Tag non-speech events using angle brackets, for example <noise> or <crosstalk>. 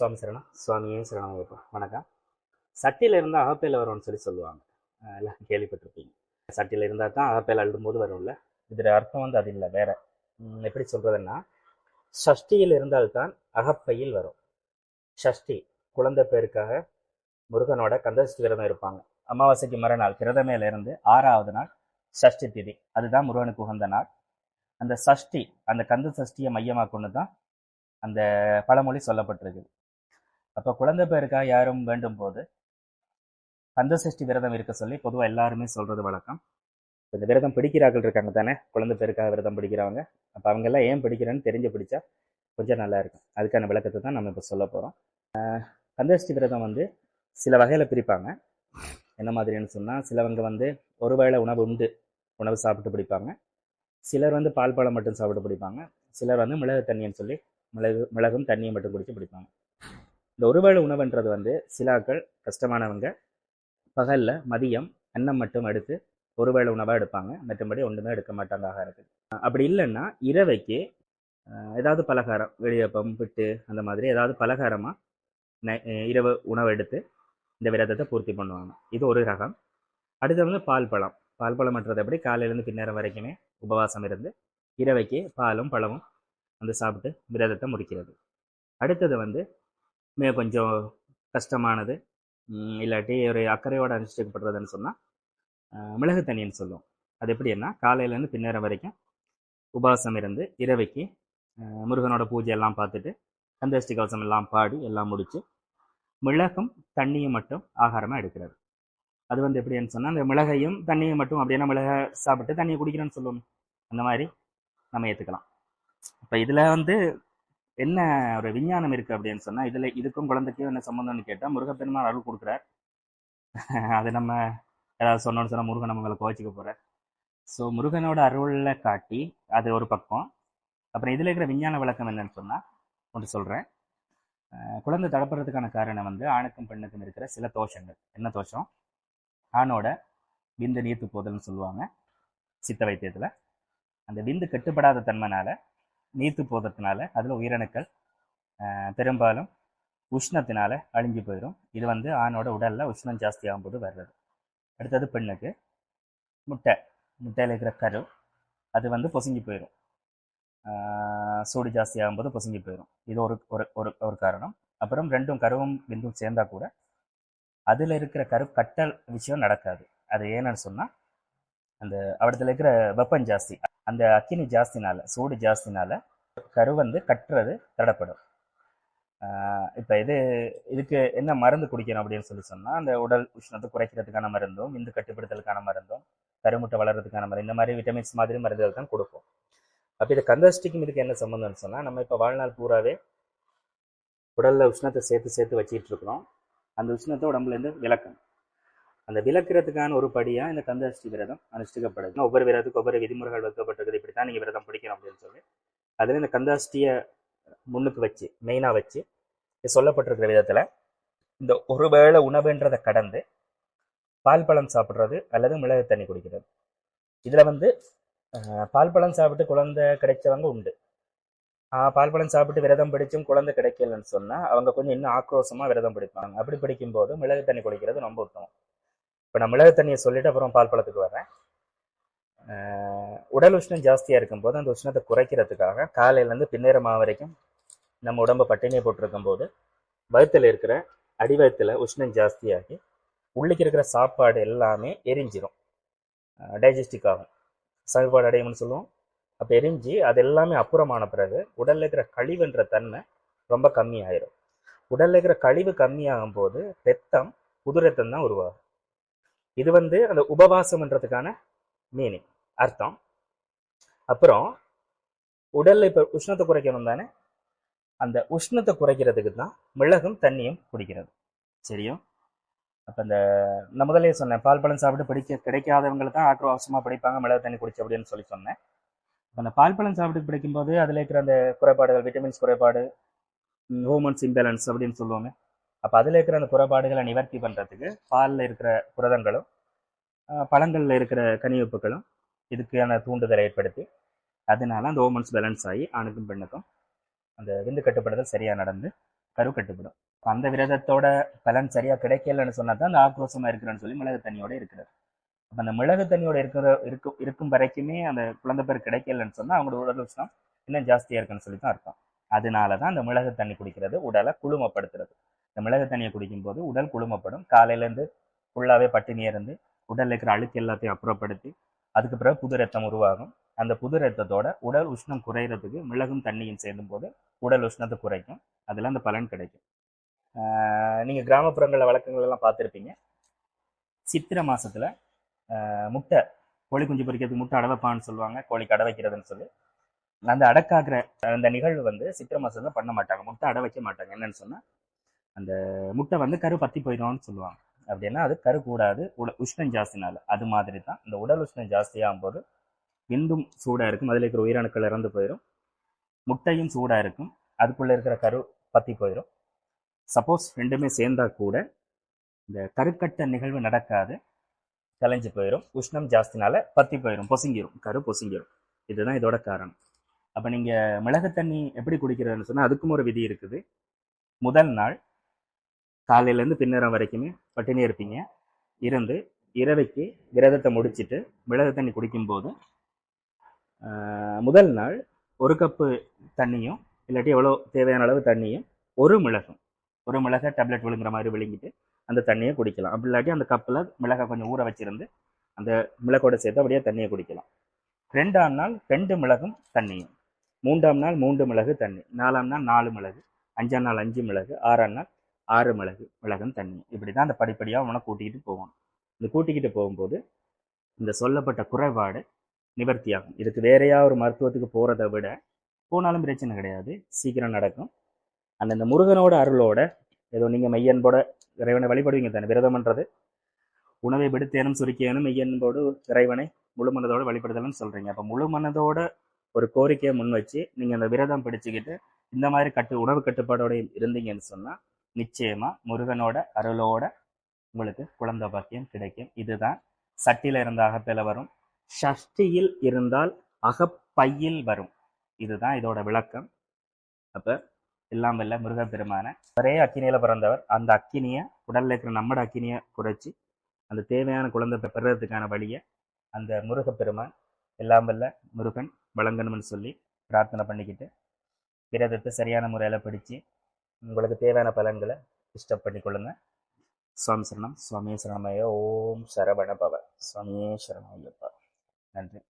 சுவாமி சரணம். சுவாமியே சரணம் ஐயப்பா வணக்கம். சட்டியில் இருந்தால் அகப்பையில் வரும்னு சொல்லி சொல்லுவாங்க. எல்லாம் கேள்விப்பட்டிருப்பீங்க. சட்டியில் இருந்தால் தான் அகப்பையில் அழும்போது வரும்ல. இதில் அர்த்தம் வந்து அது இல்லை வேற. எப்படி சொல்கிறதுன்னா சஷ்டியில் இருந்தால்தான் அகப்பையில் வரும். ஷஷ்டி குழந்தை பேருக்காக முருகனோட கந்தசஷ்டி விரதம் இருப்பாங்க. அமாவாசைக்கு மறுநாள் கிரதமேலேருந்து ஆறாவது நாள் சஷ்டி திதி. அதுதான் முருகனுக்கு உகந்த நாள். அந்த சஷ்டி அந்த கந்த சஷ்டியை மையமாக கொண்டு தான் அந்த பழமொழி சொல்லப்பட்டிருக்கு. அப்போ குழந்தை பேருக்காக யாரும் வேண்டும் போது கந்த சஷ்டி விரதம் இருக்க சொல்லி பொதுவாக எல்லாருமே சொல்றது வழக்கம். இந்த விரதம் பிடிக்கிறார்கள் இருக்காங்க தானே? குழந்தை பேருக்காக விரதம் பிடிக்கிறவங்க. அப்போ அவங்கெல்லாம் ஏன் பிடிக்கிறேன்னு தெரிஞ்சு பிடிச்சா கொஞ்சம் நல்லா இருக்கும். அதுக்கான விளக்கத்தை தான் நம்ம இப்போ சொல்ல போகிறோம் கந்தஷ்டி விரதம் வந்து சில வகையில் பிரிப்பாங்க. என்ன மாதிரின்னு சொன்னால் சிலவங்க வந்து ஒரு வேளை உணவு உண்டு உணவு சாப்பிட்டு பிடிப்பாங்க. சிலர் வந்து பால் பழம் மட்டும் சாப்பிட்டு பிடிப்பாங்க. சிலர் வந்து மிளகு தண்ணின்னு சொல்லி மிளகு மிளகும் தண்ணியை மட்டும் குடித்து பிடிப்பாங்க. இந்த ஒருவேளை உணவுன்றது வந்து சிலாக்கள் கஷ்டமானவங்க பகலில் மதியம் அன்னம் மட்டும் எடுத்து ஒருவேளை உணவாக எடுப்பாங்க. மற்றபடி ஒன்றுமே எடுக்க மாட்டாங்க ஆகாரத்துக்கு அப்படி இல்லைன்னா இரவைக்கு ஏதாவது பலகாரம் வெளியப்பம் பிட்டு அந்த மாதிரி ஏதாவது பலகாரமாக இரவு உணவு எடுத்து இந்த விரதத்தை பூர்த்தி பண்ணுவாங்க. இது ஒரு ரகம். அடுத்து வந்து பால் பழம். பால் பழம்ன்றது எப்படி? காலையிலேருந்து பின்னேரம் வரைக்குமே உபவாசம் இருந்து இரவைக்கு பாலும் பழமும் வந்து சாப்பிட்டு விரதத்தை முடிக்கிறது. அடுத்தது வந்து மே கொஞ்சம் கஷ்டமானது. இல்லாட்டி ஒரு அக்கறையோடு அனுஷ்டிக்கப்படுறதுன்னு சொன்னால் மிளகு தண்ணின்னு சொல்லுவோம். அது எப்படின்னா காலையிலேருந்து பின்னேரம் வரைக்கும் உபவாசம் இருந்து இரவைக்கு முருகனோட பூஜை எல்லாம் பார்த்துட்டு கந்தஷ்டி கவசம் எல்லாம் பாடி எல்லாம் முடித்து மிளகும் தண்ணியும் மட்டும் ஆகாரமாக எடுக்கிறது. அது வந்து எப்படின்னு சொன்னால் அந்த மிளகையும் தண்ணியும் மட்டும் அப்படியே மிளகை சாப்பிட்டு தண்ணியை குடிக்கணும்னு சொல்லுவோம் அந்த மாதிரி நம்ம ஏற்றுக்கலாம் இப்போ இதில் வந்து என்ன ஒரு விஞ்ஞானம் இருக்குது அப்படின்னு சொன்னால் இதில் இதுக்கும் குழந்தைக்கும் என்ன சம்மந்தம்னு கேட்டால் முருகப்பெருமான் அருள் கொடுக்குறார். <laughs> அது நம்ம ஏதாவது சொன்னோன்னு சொன்னால் முருகன் நம்மளை கோச்சிக்க போற ஸோ முருகனோட அருளில் காட்டி அது ஒரு பக்கம். அப்புறம் இதில் இருக்கிற விஞ்ஞான விளக்கம் என்னன்னு சொன்னால் ஒன்று சொல்கிறேன் குழந்தை தடப்படுறதுக்கான காரணம் வந்து ஆணுக்கும் பெண்ணுக்கும் இருக்கிற சில தோஷங்கள். என்ன தோஷம்? ஆணோட விந்து நீர்த்து போதல்னு சொல்லுவாங்க சித்த வைத்தியத்தில். அந்த விந்து கட்டுப்படாத தன்மைனால நீர்த்து போகிறதுனால அதில் உயிரணுக்கள் பெரும்பாலும் உஷ்ணத்தினால அழிஞ்சு போயிடும் இது வந்து ஆணோட உடலில் உஷ்ணம் ஜாஸ்தி ஆகும்போது வர்றது. அடுத்தது பெண்ணுக்கு முட்டை முட்டையில் இருக்கிற கரு அது வந்து பொசுங்கி போயிடும் சூடு ஜாஸ்தி ஆகும்போது பொசுங்கி போயிடும் இது ஒரு ஒரு ஒரு ஒரு காரணம். அப்புறம் ரெண்டும் கருவும் விந்தும் சேர்ந்தா கூட அதில் இருக்கிற கரு கட்டல் விஷயம் நடக்காது. அது ஏன்னு சொன்னால் அந்த அவடத்துல இருக்கிற வெப்பம் ஜாஸ்தி. அந்த அக்கினி ஜாஸ்தினால சூடு ஜாஸ்தினால கரு வந்து கட்டுறது தடப்படும். இப்போ இது இதுக்கு என்ன மருந்து குடிக்கணும் அப்படின்னு சொல்லி சொன்னால் அந்த உடல் உஷ்ணத்தை குறைக்கிறதுக்கான மருந்தும் விந்து கட்டுப்படுத்தலுக்கான மருந்தும் கருமுட்டை வளர்றதுக்கான மருந்து இந்த மாதிரி விட்டமின்ஸ் மாதிரி மருந்துகள் தான் கொடுப்போம். அப்போ இது கந்தஷ்டிக்கும் இதுக்கு என்ன சம்மந்தம்னு சொன்னால் நம்ம இப்போ வாழ்நாள் பூராவே உடலில் உஷ்ணத்தை சேர்த்து சேர்த்து வச்சிட்டு இருக்கிறோம். அந்த உஷ்ணத்தை உடம்புலேருந்து விளக்கணும். அந்த விளக்குறதுக்கான ஒரு படியாக இந்த கந்தஷ்டி விரதம் அனுஷ்டிக்கப்படுது. ஒவ்வொரு விரதத்துக்கு ஒவ்வொரு விதிமுறைகள் வைக்கப்பட்டிருக்குது. இப்படி தான் நீங்கள் விரதம் பிடிக்கணும் அப்படின்னு சொல்லி. அதில் இந்த கந்தாஷ்டியை முன்னுக்கு வச்சு மெயினாக வச்சு சொல்லப்பட்டிருக்கிற விதத்தில் இந்த ஒரு வேளை உணவுன்றதை கடந்து பால் பழம் சாப்பிட்றது அல்லது மிளகு தண்ணி குடிக்கிறது. இதில் வந்து பால் பழம் சாப்பிட்டு குழந்தை கிடைச்சவங்க உண்டு. பால் பழம் சாப்பிட்டு விரதம் பிடிச்சும் குழந்தை கிடைக்கலன்னு சொன்னால் அவங்க கொஞ்சம் இன்னும் ஆக்ரோஷமாக விரதம் பிடிப்பாங்க. அப்படி பிடிக்கும்போது மிளகு தண்ணி குடிக்கிறது ரொம்ப உத்தமம். இப்போ நான் மிளகு தண்ணியை சொல்லிட்டு அப்புறம் பால் பழத்துக்கு வரேன் உடல் உஷ்ணம் ஜாஸ்தியாக இருக்கும்போது அந்த உஷ்ணத்தை குறைக்கிறதுக்காக காலையிலேருந்து பின்னேரமாக வரைக்கும் நம்ம உடம்பை பட்டினியை போட்டிருக்கும் போது வயிற்றுல இருக்கிற அடிவயத்தில் உஷ்ணம் ஜாஸ்தியாகி உள்ளுக்கு இருக்கிற சாப்பாடு எல்லாமே எரிஞ்சிரும். டைஜஸ்டிக் ஆகும். சாப்பாடு அடையும்னு சொல்லுவோம். அப்போ எரிஞ்சு அது எல்லாமே அப்புறமான பிறகு உடலில் இருக்கிற கழிவுன்ற தன்மை ரொம்ப கம்மியாயிரும். உடலில் இருக்கிற கழிவு கம்மியாகும் போது ரத்தம் புது ரத்தம் தான் உருவாகும். இது வந்து அந்த உபவாசம்ன்றதுக்கான மீனிங் அர்த்தம். அப்புறம் உடல்ல இப்ப உஷ்ணத்தை குறைக்கணும் தானே? அந்த உஷ்ணத்தை குறைக்கிறதுக்கு தான் மிளகும் தண்ணியும் குடிக்கிறது. சரியும் அப்போ இந்த நான் முதலே சொன்னேன் பால் பழம் சாப்பிட்டு பிடிக்க கிடைக்காதவங்களை தான் ஆக்ரோஷமாக பிடிப்பாங்க மிளகு தண்ணி குடிச்சு அப்படின்னு சொல்லி சொன்னேன். அந்த பால் பழம் சாப்பிட்டு பிடிக்கும்போது அதில் இருக்கிற அந்த குறைபாடுகள் விட்டமின்ஸ் குறைபாடு ஹோமோன்ஸ் இம்பேலன்ஸ் அப்படின்னு சொல்லுவாங்க. அப்போ அதில் இருக்கிற அந்த குறைபாடுகளை நிவர்த்தி பண்ணுறதுக்கு பாலில் இருக்கிற புரதங்களும் பழங்களில் இருக்கிற இருக்கிற கனிவப்புகளும் இதுக்கான தூண்டுதலை ஏற்படுத்தி அதனால அந்த ஹோமோன்ஸ் பேலன்ஸ் ஆகி ஆணுக்கும் பெண்ணுக்கும் அந்த விந்து கட்டுப்படுதல் சரியாக நடந்து கரு கட்டுப்படும். அந்த விரதத்தோட பலன் சரியா கிடைக்கலன்னு சொன்னா தான் அந்த ஆக்ரோஷமாக இருக்கிறேன்னு சொல்லி மிளகு தண்ணியோட இருக்கிறார். அப்ப அந்த மிளகு தண்ணியோட இருக்கிற இருக்கும் இருக்கும் வரைக்குமே அந்த குழந்தை பேர் கிடைக்கலன்னு சொன்னா அவங்களோட உடல் உஷ்ணம் இன்னும் ஜாஸ்தியா இருக்குன்னு சொல்லி தான் அர்த்தம். அதனால தான் அந்த மிளகு தண்ணி குடிக்கிறது உடலை குழுமப்படுத்துறது இந்த மிளகு தண்ணியை குடிக்கும்போது உடல் குளுமப்படும். காலையிலேருந்து ஃபுல்லாகவே ஃபுல்லாவே பட்டினி இருந்து உடலில் இருக்கிற அழுக்கு எல்லாத்தையும் அப்புறப்படுத்தி அதுக்கு பிறகு புது ரத்தம் உருவாகும். அந்த புது ரத்தத்தோட உடல் உஷ்ணம் குறையிறதுக்கு மிளகும் தண்ணியும் சேர்ந்தும் போது உடல் உஷ்ணத்தை குறைக்கும். அதில் அந்த பலன் கிடைக்கும். நீங்கள் கிராமப்புறங்களில் வழக்கங்கள் எல்லாம் பார்த்துருப்பீங்க. சித்திரை மாதத்தில் முட்டை கோழி குஞ்சு பொரிக்கிறதுக்கு முட்டை அடவைப்பான்னு சொல்லுவாங்க. கோழிக்கு அடை வைக்கிறதுன்னு சொல்லி. அந்த அடக்காகிற அந்த நிகழ்வு வந்து சித்திரை மாதத்தில் பண்ண மாட்டாங்க. முட்டை அடை வைக்க மாட்டாங்க. என்னன்னு சொன்னால் அந்த முட்டை வந்து கரு பத்தி போயிடும்னு சொல்லுவாங்க. அப்படின்னா அது கரு கூடாது. உட உஷ்ணம் ஜாஸ்தினால அது மாதிரி தான் இந்த உடல் உஷ்ணம் ஜாஸ்தியாகும் போது விந்தும் சூடாக இருக்கும். அதில் இருக்கிற உயிரணுக்கள் இறந்து போயிடும் முட்டையும் சூடாக இருக்கும். அதுக்குள்ளே இருக்கிற கரு பத்தி போயிடும் சப்போஸ் ரெண்டுமே சேர்ந்தா கூட இந்த கருக்கட்ட நிகழ்வு நடக்காது. கலைஞ்சு போயிடும் உஷ்ணம் ஜாஸ்தினால பத்தி போயிடும் பொசுங்கிரும். கரு பொசுங்கிரும். இதுதான் இதோட காரணம். அப்போ நீங்கள் மிளகு தண்ணி எப்படி குடிக்கிறதுன்னு சொன்னால் அதுக்கும் ஒரு விதி இருக்குது. முதல் நாள் காலையிலேருந்து பின்னரம் வரைக்குமே பட்டினி இருப்பீங்க. இருந்து இரவைக்கு விரதத்தை முடிச்சிட்டு மிளகு தண்ணி குடிக்கும்போது முதல் நாள் ஒரு கப்பு தண்ணியும் இல்லாட்டி எவ்வளோ தேவையான அளவு தண்ணியும் ஒரு மிளகும். ஒரு மிளகை டேப்லெட் விழுங்குற மாதிரி விழுங்கிட்டு அந்த தண்ணியை குடிக்கலாம். அப்படி இல்லாட்டி அந்த கப்பில் மிளகை கொஞ்சம் ஊற வச்சிருந்து அந்த மிளகோட சேர்த்து அப்படியே தண்ணியை குடிக்கலாம். ரெண்டாம் நாள் ரெண்டு மிளகும் தண்ணியும். மூன்றாம் நாள் மூன்று மிளகு தண்ணி. நாலாம் நாள் நாலு மிளகு. அஞ்சாம் நாள் அஞ்சு மிளகு. ஆறாம் நாள் ஆறு மிளகு மிளகும் தண்ணி. இப்படி தான் அந்த படிப்படியாக உன கூட்டிக்கிட்டு போகணும். இந்த கூட்டிக்கிட்டு போகும்போது இந்த சொல்லப்பட்ட குறைபாடு நிவர்த்தியாகும். இதுக்கு வேறையா ஒரு மருத்துவத்துக்கு போகிறத விட போனாலும் பிரச்சனை கிடையாது. சீக்கிரம் நடக்கும். அந்த இந்த முருகனோட அருளோட ஏதோ நீங்கள் மெய்யன்போட இறைவனை வழிபடுவீங்க தானே விரதம்ன்றது உணவை விடுத்தேனும் சுருக்கியேனும் மெய்யன்போடு இறைவனை முழு மனதோட வழிபடுதல்னு சொல்கிறீங்க அப்போ முழு மனதோட ஒரு கோரிக்கையை முன் வச்சு நீங்கள் அந்த விரதம் பிடிச்சிக்கிட்டு இந்த மாதிரி கட்டு உணவு கட்டுப்பாடோட இருந்தீங்கன்னு சொன்னால் நிச்சயமா முருகனோட அருளோட உங்களுக்கு குழந்தை பாக்கியம் கிடைக்கும். இதுதான் சட்டியில் இருந்த அகப்பையில வரும். ஷஷ்டியில் இருந்தால் அகப்பையில் வரும். இதுதான் இதோட விளக்கம். அப்ப எல்லாம் வல்ல முருகப்பெருமான ஒரே அக்கினியில பிறந்தவர். அந்த அக்கினியை உடல்ல இருக்கிற நம்மட அக்கினியை குறைச்சி அந்த தேவையான குழந்தை பெ- பெறுறதுக்கான வழியை அந்த முருகப்பெருமான் எல்லாம் வல்ல முருகன் வழங்கணும்னு சொல்லி பிரார்த்தனை பண்ணிக்கிட்டு விரதத்தை சரியான முறையில் படித்து உங்களுக்கு தேவையான பலன்களை டிஸ்டர்ப் பண்ணி சுவாமி சரணம். சுவாமியே சரணமய. ஓம் சரவண பவ சுவாமியே சரணம் ஐயப்பா நன்றி.